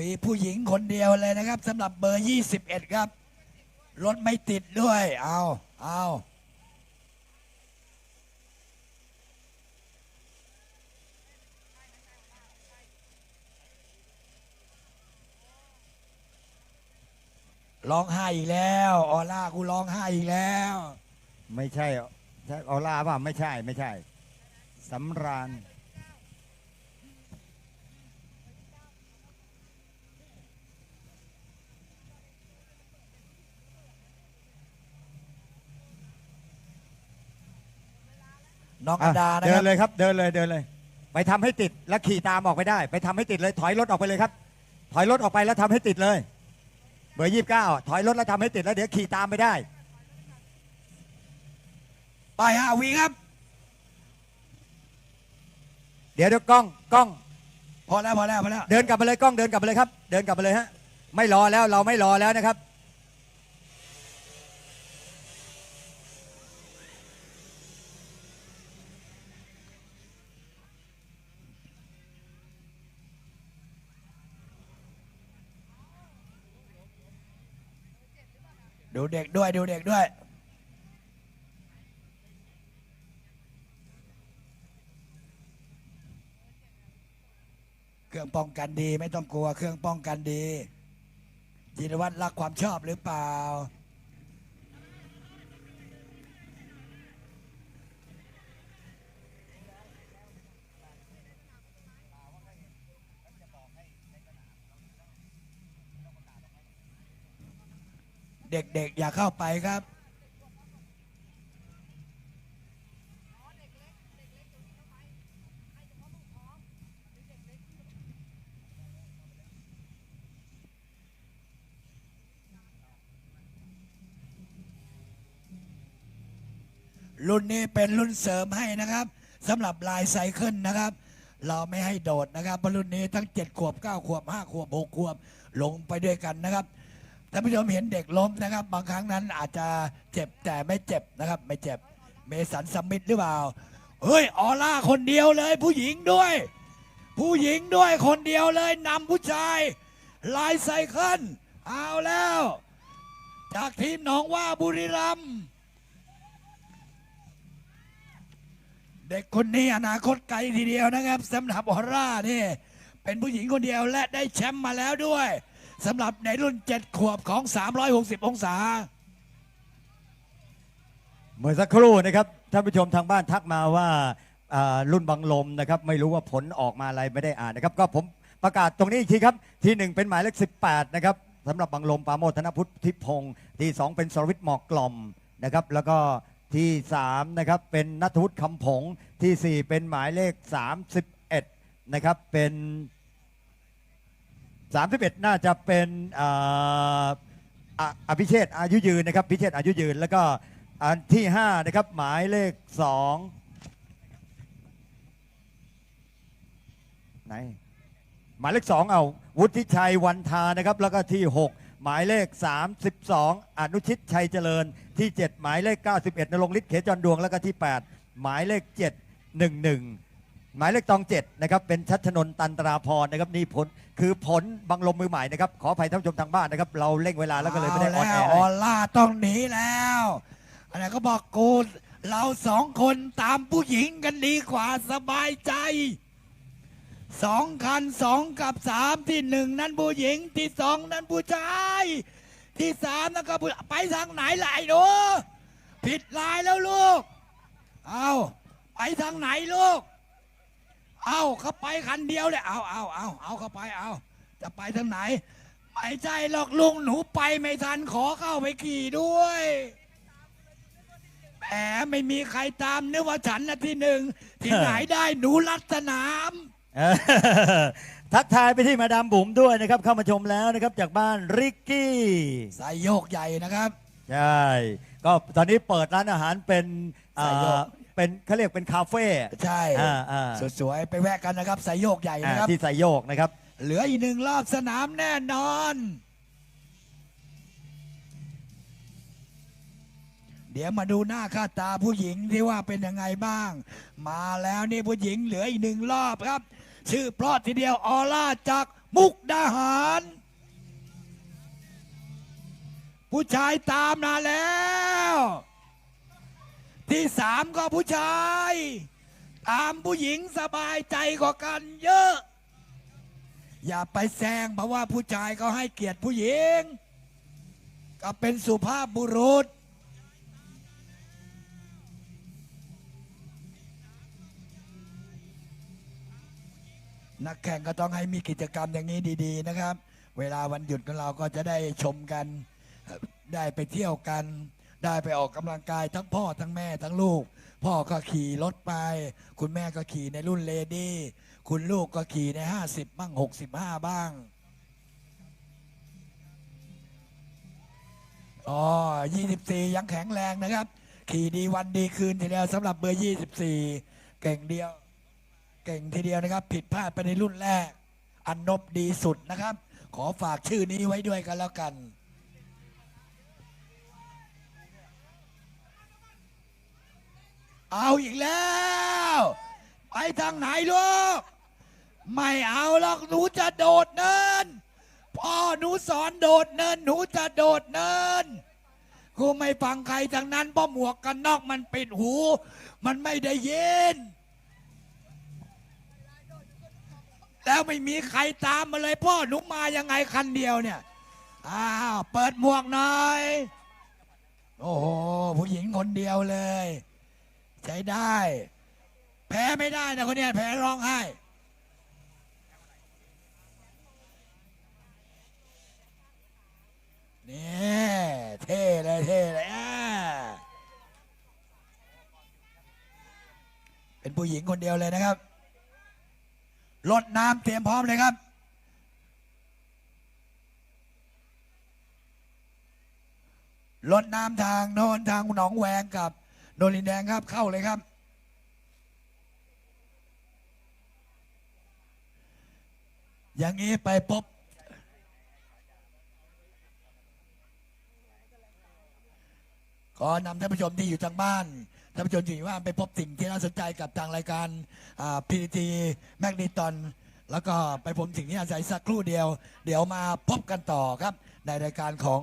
มีผู้หญิงคนเดียวเลยนะครับสำหรับเบอร์ 21 ครับ รถไม่ติดด้วย เอาเอาร้องไห้อีกแล้ว ออล่ากูร้องไห้อีกแล้ว ไม่ใช่ใช่ออร่าป่ะไม่ใช่ไม่ใช่สำราญ น้องออะดานะเดิคนรับเลยครับ เดินเลยเดินเลย ไปทำให้ติดแล้วขี่ตามออกไปได้ ไปทำให้ติดเลยถอยรถออกไปเลยครับ ถอยรถออกไปแล้วทำให้ติดเลย เบอร์ยี่สิบเก้าถอยรถแล้วทำให้ติดแล้วเดี๋ยวขี่ตามไม่ได้ ไปห้าวีครับ เดี๋ยวเดี๋ยวกล้องกล้อง พอแล้วพอแล้วพอแล้ว เดินกลับมาเลยกล้องเดินกลับมาเลยครับ เดินกลับมาเลยฮะไม่รอแล้วเราไม่รอแล้วนะครับ ดูเด็กด้วยดูเด็กด้วย เครื่องป้องกันดีไม่ต้องกลัว เครื่องป้องกันดีจิรวัตรรักความชอบหรือเปล่า เด็กๆ อย่าเข้าไปครับ รุ่นนี้เป็นรุ่นเสริมให้นะครับสำหรับลายไซเคิลนะครับ เราไม่ให้โดดนะครับเพราะรุ่นนี้ทั้ง 7 ขวบ 9 ขวบ 5 ขวบ 6 ขวบ ลงไปด้วยกันนะครับ ท่านผู้ชมเห็นเด็กล้มนะครับ บางครั้งนั้นอาจจะเจ็บแต่ไม่เจ็บนะครับ ไม่เจ็บ เมสันสมิธหรือเปล่า เฮ้ยออล่าคนเดียวเลย ผู้หญิงด้วย ผู้หญิงด้วยคนเดียวเลยนำผู้ชายลายไซเคิลเอาแล้ว จากทีมหนองว่าบุรีรัมย์เด็กคนนี้อนาคตไกลทีเดียวนะครับสำหรับออร่านี่เป็นผู้หญิงคนเดียวและได้แชมป์มาแล้วด้วย สำหรับในรุ่น 7 ขวบของ 360 องศา เมื่อสักครู่นะครับท่านผู้ชมทางบ้านทักมาว่าอ่ารุ่นบังลมนะครับไม่รู้ว่าผลออกมาอะไรไม่ได้อ่านนะครับ ก็ผมประกาศตรงนี้อีกทีครับ ที่หนึ่งเป็นหมายเลข18นะครับสำหรับบังลมปราโมทธนพุทธิพงศ์ที่สองเป็นสรวิทย์หมอกกล่อมนะครับ แล้วก็ที่3นะครับเป็นนัทวุฒิคำผงที่4เป็นหมายเลข 31นะครับเป็น 31 น่าจะเป็นอ่าอะอภิเชษฐ์อายุยืนนะครับพิเชษฐ์อายุยืน แล้วก็อันที่5นะครับหมายเลข2ไหนหมายเลข 2 เอาวุฒิชัยวันทานะครับ แล้วก็ที่ 6 หมายเลข 32 อนุชิตชัยเจริญที่ 7 หมายเลข 91นรงฤทธิ์เขจรดวงแล้วก็ที่ 8 หมายเลข 7 11 หมายเลขตอง7นะครับเป็นชัชนนท์ตันตราพรนะครับนี่ผลคือผลบังลมมือใหม่นะครับขออภัยท่านผู้ชมทางบ้านนะครับ เราเร่งเวลาแล้วก็เลยไม่ได้ออนแอแล้วร์อให้อล่าต้องหนีแล้วอะไรก็บอกกูเราสองคนตามผู้หญิงกันดีกว่าสบายใจสองคันสองกับสามที่หนึ่งนั้นผู้หญิงที่สองนั้นผู้ชาย ที่สามนั่นก็ผู้ไปทางไหนล่ะไอ้หนูผิดลายแล้วลูก เอาไปทางไหนลูก เอาเขาไปคันเดียวเลยเอาเอาเอาเอาเข้าไปเอา จะไปทางไหน ไม่ใช่หรอกลุงหนูไปไม่ทันขอเข้าไปขี่ด้วยแหมไม่มีใครตามนึกว่าฉันนะที่หนึ่งที่ไหนได้หนูรัดสนาม เออทักทายไปที่มาดามบุ๋มด้วยนะครับ เข้ามาชมแล้วนะครับจากบ้านริกกี้ใส่โยกใหญ่นะครับ ใช่ก็ตอนนี้เปิดร้านอาหารเป็นอ่าใส่โยก เป็นเขาเรียกเป็นคาเฟ่ใช่อ่าอ่าสวยๆไปแวะกันนะครับใส่โยกใหญ่อ่านะครับ ที่ใส่โยกนะครับ เหลืออีกหนึ่งรอบสนามแน่นอน เดี๋ยวมาดูหน้าค่าตาผู้หญิงที่ว่าเป็นยังไงบ้าง มาแล้วนี่ผู้หญิงเหลืออีกหนึ่งรอบครับ ชื่อเพราะทีเดียวออร่าจากมุกดาหารผู้ชายตามมาแล้ว ที่สามก็ผู้ชาย ตามผู้หญิงสบายใจกว่ากันเยอะ อย่าไปแซงเพราะว่าผู้ชายเขาให้เกียรติผู้หญิง ก็เป็นสุภาพบุรุษ นักแข่งก็ต้องให้มีกิจกรรมอย่างนี้ดี ๆ นะครับ เวลาวันหยุดของเราก็จะได้ชมกัน ได้ไปเที่ยวกัน ได้ไปออกกำลังกายทั้งพ่อทั้งแม่ทั้งลูก พ่อก็ขี่รถไป คุณแม่ก็ขี่ในรุ่นเลดี้คุณลูกก็ขี่ใน 50 บ้าง 65 บ้างอ๋อ24 ยังแข็งแรงนะครับ ขี่ดีวันดีคืนทีเดียวสำหรับเบอร์ 24 เก่งเดียว เก่งทีเดียวนะครับ ผิดพลาดไปในรุ่นแรก อันนบดีสุดนะครับ ขอฝากชื่อนี้ไว้ด้วยกันแล้วกัน เอาอีกแล้ว ไปทางไหนลูก ไม่เอาหรอกหนูจะโดดเนิน พ่อหนูสอนโดดเนิน หนูจะโดดเนินกูไม่ฟังใครทั้งนั้นเพราะหมวกกันนอกมันปิดหู มันไม่ได้ยิน แล้วไม่มีใครตามมาเลยพ่อหนูมายังไงคันเดียวเนี่ย อ้าว เปิดหมวกหน่อย โอ้โห ผู้หญิงคนเดียวเลย ใช้ได้ แพ้ไม่ได้นะคนเนี้ยแพ้ร้องไห้นี่เท่เลยเท่เลยอ่าเป็นผู้หญิงคนเดียวเลยนะครับรถน้ำเตรียมพร้อมเลยครับรถน้ำทางโนนทางหนองแวงกับ โนนลินแดงครับเข้าเลยครับ อย่างนี้ไปพบขอนำท่านผู้ชมที่อยู่ทางบ้านท่านผู้ชมที่อยู่ว่าไปพบสิ่งที่น่าสนใจกับทางรายการพีทีแมกนิตอนแล้วก็ไปพบสิ่งที่น่าสนใจสักครู่เดียว เดี๋ยวมาพบกันต่อครับ ในรายการของ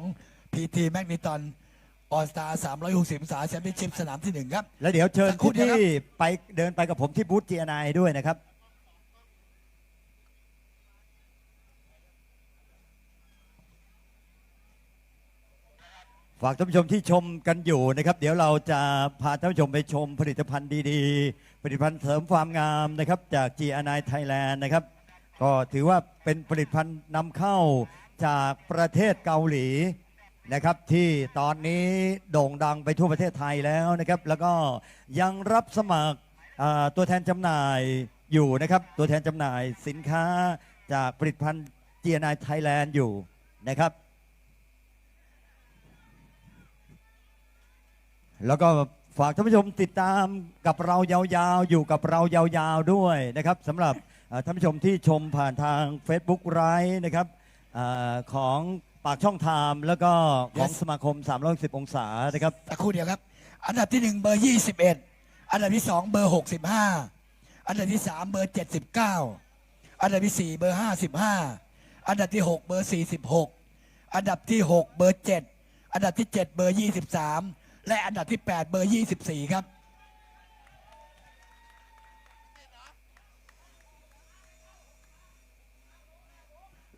พีทีแมกนิตอน ออสตา360องศาแชมเปี้ยนชิพสนามที่หนึ่งครับ แล้วเดี๋ยวเชิญสักครู่ผู้เดียวที่ครับไปเดินไปกับผมที่บูธ GNI ด้วยนะครับ ฝากท่านผู้ชมที่ชมกันอยู่นะครับ เดี๋ยวเราจะพาท่านผู้ชมไปชมผลิตภัณฑ์ดีๆ ผลิตภัณฑ์เสริมความงามนะครับ จาก GNI Thailand นะครับ ก็ถือว่าเป็นผลิตภัณฑ์นำเข้าจากประเทศเกาหลี นะครับที่ตอนนี้โด่งดังไปทั่วประเทศไทยแล้วนะครับ แล้วก็ยังรับสมัครตัวแทนจำหน่ายอยู่นะครับ ตัวแทนจำหน่ายสินค้าจากผลิตภัณฑ์ GNI Thailand อยู่นะครับ แล้วก็ฝากท่านผู้ชมติดตามกับเรายาวๆ อยู่กับเรายาวๆด้วยนะครับสำหรับท่านผู้ชมที่ชมผ่านทาง Facebook ไ i ฟ์นะครับอของ ปากช่องไทม์แล้วก็ของ Yes สมาคม310องศานะครับ สักครู่เดียวครับ อันดับที่หนึ่งเบอร์ยี่สิบเอ็ดอันดับที่สองเบอร์หกสิบห้าอันดับที่สามเบอร์เจ็ดสิบเก้าอันดับที่สี่เบอร์ห้าสิบห้าอันดับที่หกเบอร์สี่สิบหกอันดับที่หกเบอร์เจ็ดอันดับที่เจ็ดเบอร์ยี่สิบสามและอันดับที่แปดเบอร์ยี่สิบสี่ครับ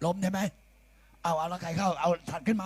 ล้มใช่ไหม เอาเอาแล้วใครเข้าเอาถัดขึ้นมา